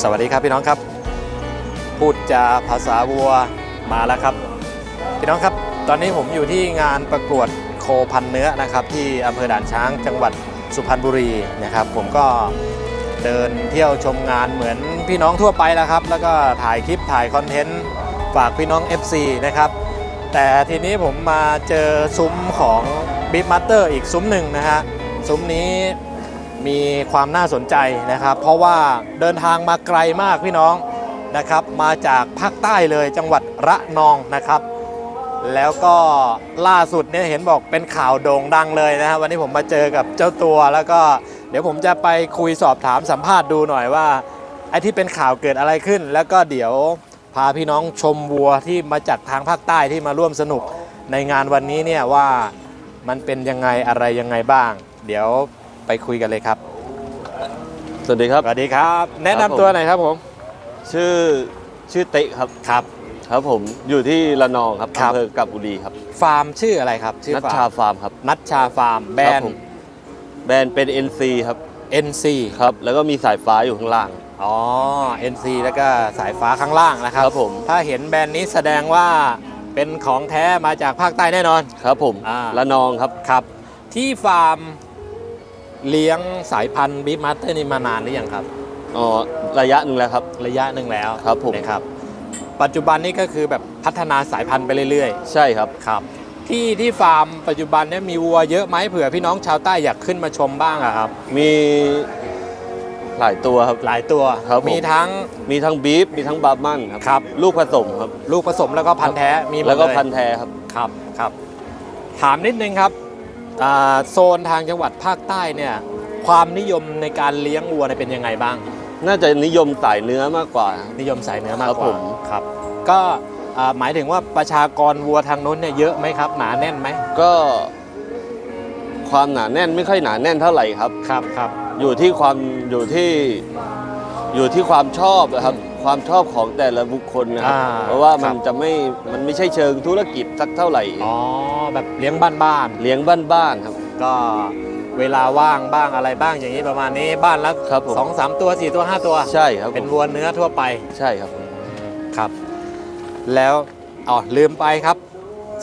สวัสดีครับพี่น้องครับ พูดจาภาษาวัวมาแล้วครับ พี่น้องครับ ตอนนี้ผมอยู่ที่งานประกวดโคพันเนื้อนะครับ ที่อำเภอด่านช้างจังหวัดสุพรรณบุรีนะครับ ผมก็เดินเที่ยวชมงานเหมือนพี่น้องทั่วไปแล้วครับ แล้วก็ถ่ายคลิปถ่ายคอนเทนต์ฝากพี่น้อง FC นะครับ แต่ทีนี้ผมมาเจอซุ้มของบิ๊ m มัตเตอร์อีกซุ้มหนึ่งนะฮะซุ้มนี้ มีความน่าสนใจนะครับ เพราะว่าเดินทางมาไกลมากพี่น้องนะครับ มาจากภาคใต้เลยจังหวัดระนองนะครับ แล้วก็ล่าสุดเนี่ยเห็นบอกเป็นข่าวโด่งดังเลยนะฮะวันนี้ผมมาเจอกับเจ้าตัวแล้วก็เดี๋ยวผมจะไปคุยสอบถามสัมภาษณ์ดูหน่อยว่าไอ้ที่เป็นข่าวเกิดอะไรขึ้น แล้วก็เดี๋ยวพาพี่น้องชมวัวที่มาจากทางภาคใต้ที่มาร่วมสนุกในงานวันนี้เนี่ยว่ามันเป็นยังไงอะไรยังไงบ้าง เดี๋ยว ไปคุยกันเลยครับ สวัสดีครับ สวัสดีครับ แนะครันำบผมตัวหน่อยครับผม ชื่อชื่อเตะครับ ครับ ครับผมอยู่ที่ระนองครับครับ อำเภอกับบุรีครับฟาร์มชื่ออะไรครับชื่อนัชฟาชาร์มฟาร์มครับ นัชชาฟาร์มแบรครันผด์ ม แบรนด์เป็น NC ครับ NC ครับ แล้วก็มีสายฟ้าอยู่ข้างล่าง อ๋อ NC แล้วก็สายฟ้าข้างล่างนะครับ ครับผม ถ้าเห็นแบรนด์นี้แสดงว่าเป็นของแท้มาจากภาคใต้แน่นอน ครับผมอ่า ระนองครับ ครับ ที่ฟาร์ม เลี้ยงสายพันธุ์บีฟมาสเตอร์นี่มานานหรือยังครับ อ๋อระยะหนึ่งแล้วครับ ระยะหนึ่งแล้วครับผม นะครับ ปัจจุบันนี้ก็คือแบบพัฒนาสายพันธุ์ไปเรื่อยใช่ครับ ๆ ครับ ที่ที่ฟาร์มปัจจุบันเนี่ยมีวัวเยอะไหมเผื่อพี่น้องชาวใต้อยากขึ้นมาชมบ้างอะครับ มีหลายตัวครับ หลายตัวครับผม มีทั้ง มีทั้งบีฟมีทั้งบาร์มันครับ ครับ ลูกผสมครับ ลูกผสมแล้วก็พันธุ์แท้มีหมดแล้วก็เยพันธุ์แท้ครับ ครับครับ ถามนิดนึงครับอ่า โซนทางจังหวัดภาคใต้เนี่ยความนิยมในการเลี้ยงวัวเนี่ยเป็นยังไงบ้าง น่าจะนิยมสายเนื้อมากกว่าครับนิยมสายเนื้อมากครับกผว่ามครับ ก็อ่าหมายถึงว่าประชากรวัวทางนู้นเนี่ยเยอะไหมครับ หนาแน่นไหมก็ ความหนาแน่นไม่ค่อยหนาแน่นเท่าไหร่ครับครับครับอยู่ที่ความอยู่ที่อยู่ที่ความชอบนะครับ ความชอบของแต่ละบุคคลนะครับ อ่าเพราะว่ามันครับ จะไม่ มันไม่ใช่เชิงธุรกิจสักเท่าไหร่ อ๋อแบบเลี้ยงบ้านเลี้ยงบ้านๆครับ ๆก็เวลาว่างบ้างอะไรบ้างอย่างนี้ประมาณนี้บ้านละครับผม สองสามตัวสี่ตัวห้าตัว ใช่ครับเป็นผมวัวเนื้อทั่วไป ใช่ครับครับ แล้วอ๋อลืมไปครับ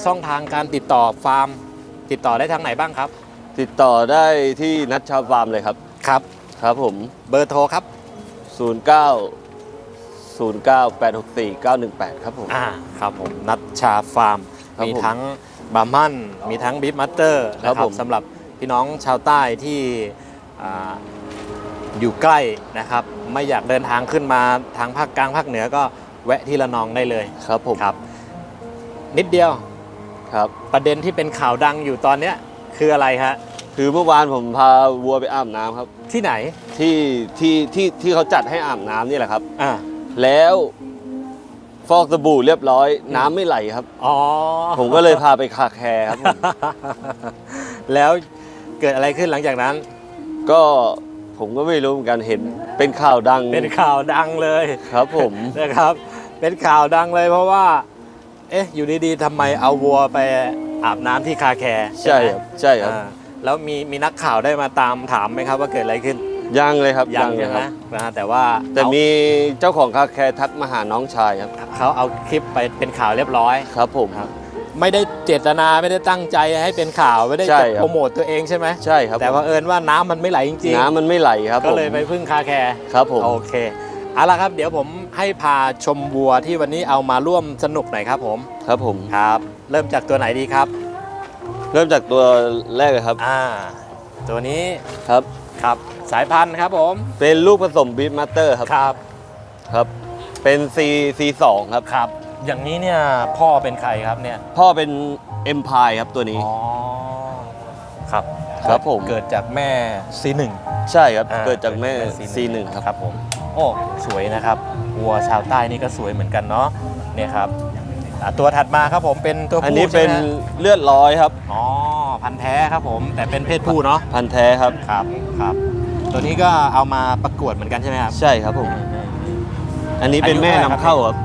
ช่องทางการติดต่อฟาร์ม ติดต่อได้ทางไหนบ้างครับ ติดต่อได้ที่นัดชาวฟาร์มเลยครับ ครับ ครับผม เบอร์โทรครับ 09 09 864 918 ครับผม อ่าครับผมนัดชาฟาร์ม ครับมีผมทั้งบาร์มันมีทั้งบีฟมัตเตอร์นะคครัรับบผม สำหรับพี่น้องชาวใต้ที่อ่าอยู่ใกล้นะครับ ไม่อยากเดินทางขึ้นมาทางภาคกลางภาคเหนือก็แวะที่ละนองได้เลยครับผมครับ นิดเดียวครับ ประเด็นที่เป็นข่าวดังอยู่ตอนเนี้ยคืออะไรฮะ คือเมื่อวานผมพาวัวไปอาบน้ำครับ ที่ไหนที่ที่ที่ที่เขาจัดให้อาบน้ำนี่แหละครับ อ่า แล้วฟอกสบู่เรียบร้อย น้ำไม่ไหลครับ อ๋อผมก็เลยพาไปคาแคร์ครับผมแล้วเกิดอะไรขึ้นหลังจากนั้น ก็ผมก็ไม่รู้เหมือนกันเห็น เป็นข่าวดังเป็นข่าวดังเลยครับ ผม นะครับ เป็นข่าวดังเลยเพราะว่า เอ๊ะ อยู่ดีๆทำไมเอาวัวไปอาบน้ำที่คาแคร์ใช่ไหมครับใช่ครับ อ่าแล้วมีมีนักข่าวได้มาตามถามไหมครับว่าเกิดอะไรขึ้น ยังเลยครับยังเลใช่ยไหคมรับนะฮะแต่ว่าแต่เอามีเจ้าของคาแคร์ทักมาหาน้องชายครับเขาเอาคลิปไปเป็นข่าวเรียบร้อยครับผมครับไม่ได้เจตนาไม่ได้ตั้งใจให้เป็นข่าวไม่ได้ใช่จะครับโปรโมทตัวเองใช่ไหมใช่ครับแต่ว่าเอิญว่าน้ำมันไม่ไหลจริงน้ำมันไม่ไหลครับๆก็เลยผมไปพึ่งคาแคร์ครับผมโอเคเอาละครับ เดี๋ยวผมให้พาชมวัวที่วันนี้เอามาร่วมสนุกหน่อยครับผมครับผมครับ เริ่มจากตัวไหนดีครับ เริ่มจากตัวแรกเลยครับอ่าตัวนี้ครับ ครับ สายพันธุ์ครับผมเป็นลูกผสมบีทมาสเตอร์ครับครับครับ เป็น C C2 ครับครับ อย่างนี้เนี่ยพ่อเป็นใครครับเนี่ยพ่อเป็น Empire ครับตัวนี้ อ๋อครับครับผม เกิดจากแม่ C1 ใช่ครับอ่เกิดจากแม่ C1 C1 ครับ ครับผมโอ้สวยนะครับวัวชาวใต้นี่ก็สวยเหมือนกันเนาะเนี่ยครับอะตัวถัดมาครับผมเป็นตัวอันผู้นี้เป็นใช่ไหมฮะเลือดร้อยครับ อ๋อ พันธุ์แท้ครับผม แต่เป็นเพศผู้เนาะพันธุ์แท้ครับ ครับครับตัวนี้ก็เอามาประกวดเหมือนกันใช่ไหมครับ ใช่ครับผม อันนี้เป็นแม่อายุนำเท่าไหร่ครับเข้าครับ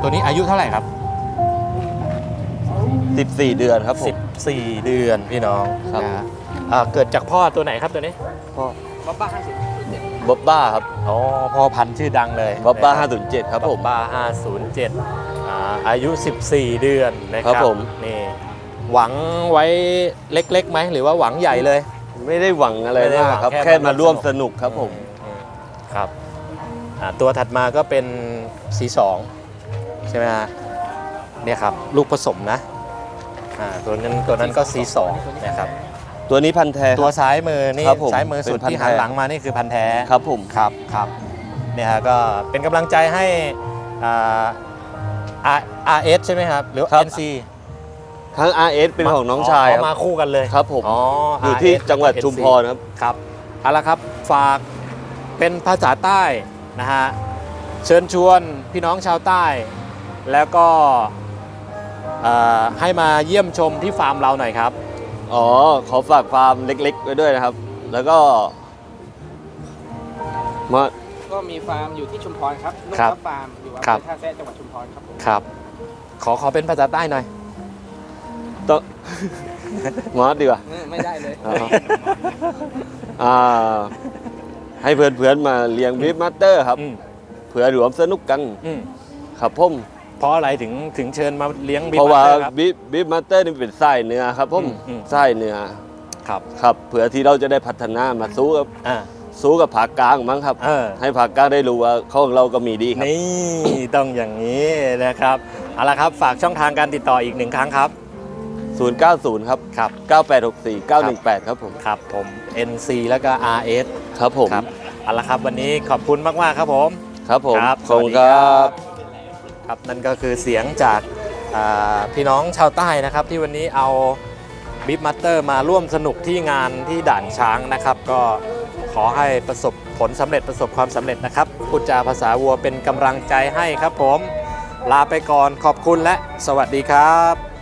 ตัวนี้อายุเท่าไหร่ครับ 14 เดือนครับผม 14 เดือนพี่น้องครับ นะฮะอ่าเกิดจากพ่อตัวไหนครับตัวนี้พ่อบ้าบ้าห้าสิบบ๊อบบ้าครับอ๋อพ่อพันธุ์ชื่อดังเลยบ๊อบบ้านะ507 ครับผมบ๊อบบ้า507อ่าอายุ 14 เดือนนะคครัรับบผม นี่ หวังไว้เล็กๆไหมหรือว่าหวังใหญ่เลย ไม่ได้หวังอะไรไม่ได้หวัมางกครับ แค่แค่มามาร่ร่ววมมสสนุนุก กครับผม อืมครับอ่าตัวถัดมาก็เป็นสีสองใช่ไหมฮะเนี่ยครับลูกผสมนะอ่าตัวนั้นตัวนั้นก็สีสองนะครับตัวนี้พันธุ์แท้คตัวรับซ้ายมือนี่ครับผมซ้ายมือสุดเป็นพันธุ์ที่หันแท้ หลังมานี่คือพันธุ์แท้ ครับผม ครับครับเนี่ยฮะก็เป็นกำลังใจให้อ่า R RS ใช่ไหมครับ หรือว่า NC ทั้ง RS เป็นของน้องชายคมารับคู่กันเลยครับผมอ๋ออยู่ที่ RS จังหวัดกับ NC ชุมพรครับครับเอาละครับฝากเป็นภาษาใต้นะฮะเชิญชวนพี่น้องชาวใต้ แล้วก็เอ่อให้มาเยี่ยมชมที่ฟาร์มเราหน่อยครับอ๋อขอฝากฟาร์มเล็กๆไว้ด้วยนะครับ แล้วก็มาก็มีฟาร์มอยู่ที่ชุมพรครับนุ่ครับมฟาร์มอยู่อำครัเภบอท่าแซะจังหวัดชุมพรครับผมครับ ขอขอเป็นภาษาใต้หน่อยต้อง มอสดีกว่าเออไม่ได้เลยอ๋ออ่าให้เพื่อนๆมาเลี้ยงบีฟมาสเตอร์ครับอืมเผื่อรวมสนุกกันอืมครับผมเพราะอะไรถึงถึงเชิญมาเลี้ยงบิ๊เพราะว่าบัตตอครับบีฟบีฟมาสเตอร์นี่เป็นไส้เนื้อครับผมอืมอืมไส้เนื้อครับครับเผื่อที่เราจะได้พัฒนามาสู้กับอ่าสู้กับผากกลางมั้งครับเออให้ผากกลางได้รู้ว่าของเราก็มีดีครับนี่ต้องอย่างนี้นะครับเอาละครับฝากช่องทางการติดต่ออีกหนึ่งครั้งครับ 090 ครับ ครับ 9864 918 ครับผม ครับผม NC แล้วก็ RS ครับผม ครับเอาละครับ วันนี้ขอบคุณมาก ๆ ครับผม ครับผมครับขอบคุณสวัสดีคครัรับบครับนั่นก็คือเสียงจากอ่าพี่น้องชาวใต้นะครับ ที่วันนี้เอาบิ๊ m มัตเตอร์มาร่วมสนุกที่งานที่ด่านช้างนะครับ ก็ขอให้ประสบผลสำเร็จประสบความสำเร็จนะครับพูดจาภาษาวัวเป็นกำลังใจให้ครับผม ลาไปก่อนขอบคุณและสวัสดีครับ